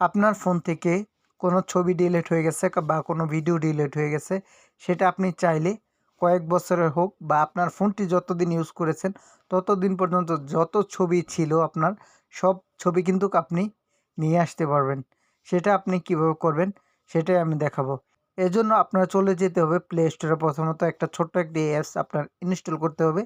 আপনার ফোন থেকে কোনো ছবি ডিলিট হয়ে গেছে বা কোনো ভিডিও ডিলিট হয়ে গেছে, সেটা আপনি চাইলে কয়েক বছরের হোক বা আপনার ফোনটি যতদিন ইউজ করেছেন, ততদিন পর্যন্ত যত ছবি ছিল আপনার, সব ছবি কিন্তু আপনি নিয়ে আসতে পারবেন। সেটা আপনি কীভাবে করবেন, সেটাই আমি দেখাবো। এজন্য আপনার চলে যেতে হবে প্লে স্টোরে প্রথমত একটা ছোট্ট একটি অ্যাপস আপনার ইনস্টল করতে হবে।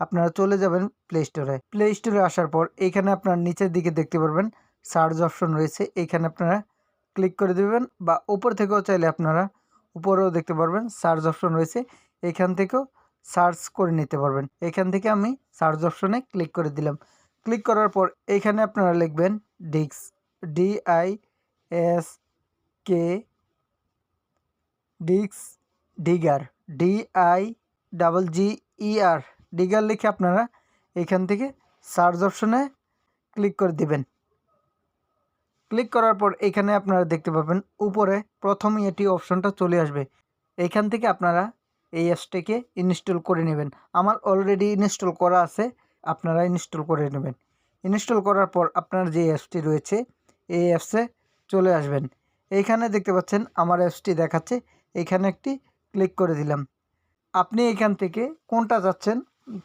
আপনারা চলে যাবেন প্লে স্টোরে প্লে স্টোরে আসার পর এইখানে আপনার নিচের দিকে দেখতে পারবেন সার্চ অপশন রয়েছে, এইখানে আপনারা ক্লিক করে দেবেন বা উপর থেকেও চাইলে আপনারা উপরেও দেখতে পারবেন সার্চ অপশন রয়েছে এখান থেকেও সার্চ করে নিতে পারবেন। এখান থেকে আমি সার্চ অপশনে ক্লিক করে দিলাম। ক্লিক করার পর এইখানে আপনারা লিখবেন ডিক্স D I S K dix digger D I double G E R digger লিখে আপনারা এখান থেকে সার্চ অপশনে ক্লিক করে দিবেন। ক্লিক করার পর এখানে আপনারা দেখতে পাবেন উপরে প্রথমেই এটি অপশনটা চলে আসবে। এইখান থেকে আপনারা এই অ্যাপসটিকে ইনস্টল করে নেবেন। আমার অলরেডি ইনস্টল করা আছে, আপনারা ইনস্টল করে নেবেন। ইনস্টল করার পর আপনার যে অ্যাপসটি রয়েছে, এই অ্যাপসে চলে আসবেন। এইখানে দেখতে পাচ্ছেন আমার অ্যাপসটি দেখাচ্ছে, এখানে একটি ক্লিক করে দিলাম। আপনি এখান থেকে কোনটা চাচ্ছেন,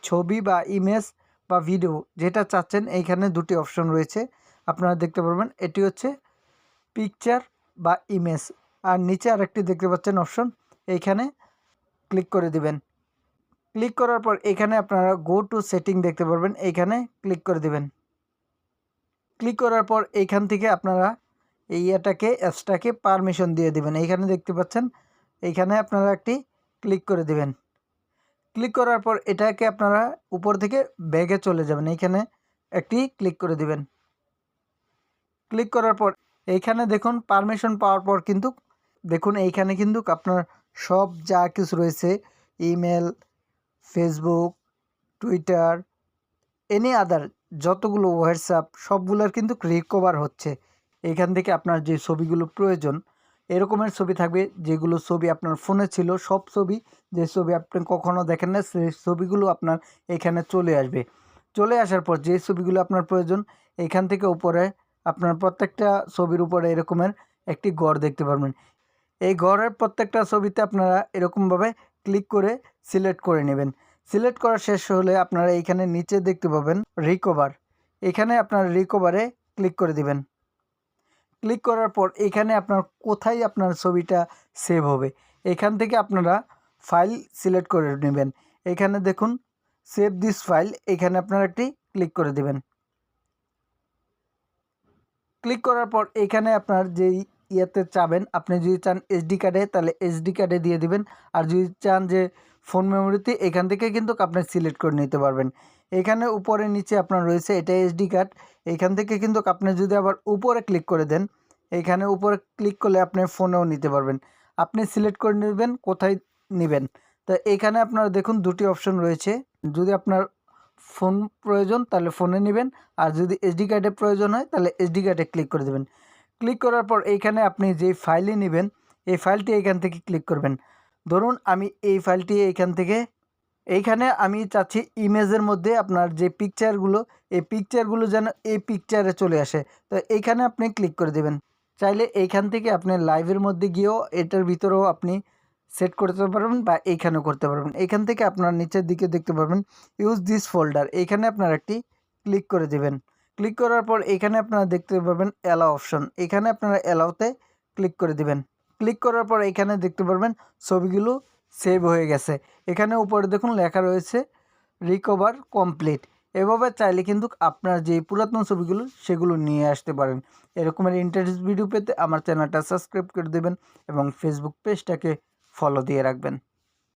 ছবি বা ইমেজ বা ভিডিও, যেটা চাচ্ছেন, এইখানে দুটি অপশন রয়েছে। আপনারা দেখতে পারবেন, এটি হচ্ছে পিকচার বা ইমেজ আর নিচে আরেকটি দেখতে পাচ্ছেন অপশন এইখানে ক্লিক করে দিবেন। ক্লিক করার পর এখানে আপনারা গো টু সেটিং দেখতে পারবেন, এইখানে ক্লিক করে দিবেন। ক্লিক করার পর এইখান থেকে আপনারা এই ইয়েটাকে অ্যাপসটাকে পারমিশন দিয়ে দিবেন। এইখানে দেখতে পাচ্ছেন, এইখানে আপনারা একটি ক্লিক করে দিবেন। ক্লিক করার পর এটাকে আপনারা উপর থেকে ব্যাগে চলে যাবেন। এইখানে একটি ক্লিক করে দিবেন। ক্লিক করার পর এইখানে দেখুন পারমিশন পাওয়ার পর কিন্তু দেখুন এইখানে কিন্তু আপনার সব যা কিছু রয়েছে email Facebook Twitter any other যতগুলো হোয়াটসঅ্যাপ সবগুলোর কিন্তু রিকভার হচ্ছে। এইখান থেকে আপনার যে ছবিগুলো প্রয়োজন, এরকমের ছবি থাকবে যেগুলো ছবি আপনার ফোনে ছিল, সব ছবি যে ছবি আপনি কখনো দেখেন না, সেই ছবিগুলো আপনার এখানে চলে আসবে। চলে আসার পর যে ছবিগুলো আপনার প্রয়োজন এখান থেকে উপরে আপনার প্রত্যেকটা ছবির উপরে এরকমের একটি গড় দেখতে পারবেন। এই গড়ের প্রত্যেকটা ছবিতে আপনারা এরকমভাবে ক্লিক করে সিলেক্ট করে নেবেন। সিলেক্ট করা শেষ হলে আপনারা এইখানে নিচে দেখতে পাবেন রিকভার এখানে আপনার রিকভারে ক্লিক করে দিবেন। ক্লিক করার পর এখানে আপনার কোথায় আপনার ছবিটা সেভ হবে, এখান থেকে আপনারা ফাইল সিলেক্ট করে নেবেন। এখানে দেখুন সেভ দিস ফাইল এখানে আপনারা একটি ক্লিক করে দেবেন। ক্লিক করার পর এখানে আপনার যেই ইয়েতে চাবেন, আপনি যদি চান এসডি কার্ডে তাহলে এসডি কার্ডে দিয়ে দিবেন। আর যদি চান যে ফোন মেমোরিতে এখান থেকে কিন্তু আপনি সিলেক্ট করে নিতে পারবেন। এখানে উপরে নিচে আপনার রয়েছে, এটা এসডি কার্ড এখান থেকে কিন্তু আপনি যদি আবার উপরে ক্লিক করে দেন, এখানে উপরে ক্লিক করলে আপনি ফোনেও নিতে পারবেন। আপনি সিলেক্ট করে নেবেন, কোথায় নেবেন? তো এখানে আপনার দেখুন দুটি অপশন রয়েছে। যদি আপনার ফোন প্রয়োজন, তাহলে ফোনে নেবেন। আর যদি এসডি কার্ডে প্রয়োজন হয়, তাহলে এসডি কার্ডে ক্লিক করে দেবেন। ক্লিক করার পর এইখানে আপনি যেই ফাইলে নেবেন, এই ফাইলটি এখান থেকে ক্লিক করবেন। ধরুন আমি এই ফাইলটি এইখান থেকে, এইখানে আমি চাচ্ছি ইমেজের মধ্যে আপনার যে পিকচারগুলো এই পিকচারগুলো যেন এই পিকচারে চলে আসে। তো এইখানে আপনি ক্লিক করে দেবেন। চাইলে এইখান থেকে আপনি লাইভের মধ্যে গিয়েও এটার ভিতরেও আপনি সেট করতে পারবেন বা এইখানেও করতে পারবেন। এখান থেকে আপনার নিচের দিকে দেখতে পারবেন ইউজ দিস ফোল্ডার এইখানে আপনার একটি ক্লিক করে দেবেন। ক্লিক করার পর এখানে আপনারা দেখতে পারবেন অ্যালাও অপশন এখানে আপনারা অ্যালাওতে ক্লিক করে দিবেন। ক্লিক করার পর এখানে দেখতে পারবেন ছবিগুলো সেভ হয়ে গেছে। এখানে উপরে দেখুন লেখা রয়েছে রিকভার কমপ্লিট এভাবে চাইলে কিন্তু আপনার যে পুরাতন ছবিগুলো, সেগুলো নিয়ে আসতে পারেন। এরকমের ইন্টারেস্ট ভিডিও পেতে আমার চ্যানেলটা সাবস্ক্রাইব করে দেবেন এবং ফেসবুক পেজটাকে ফলো দিয়ে রাখবেন।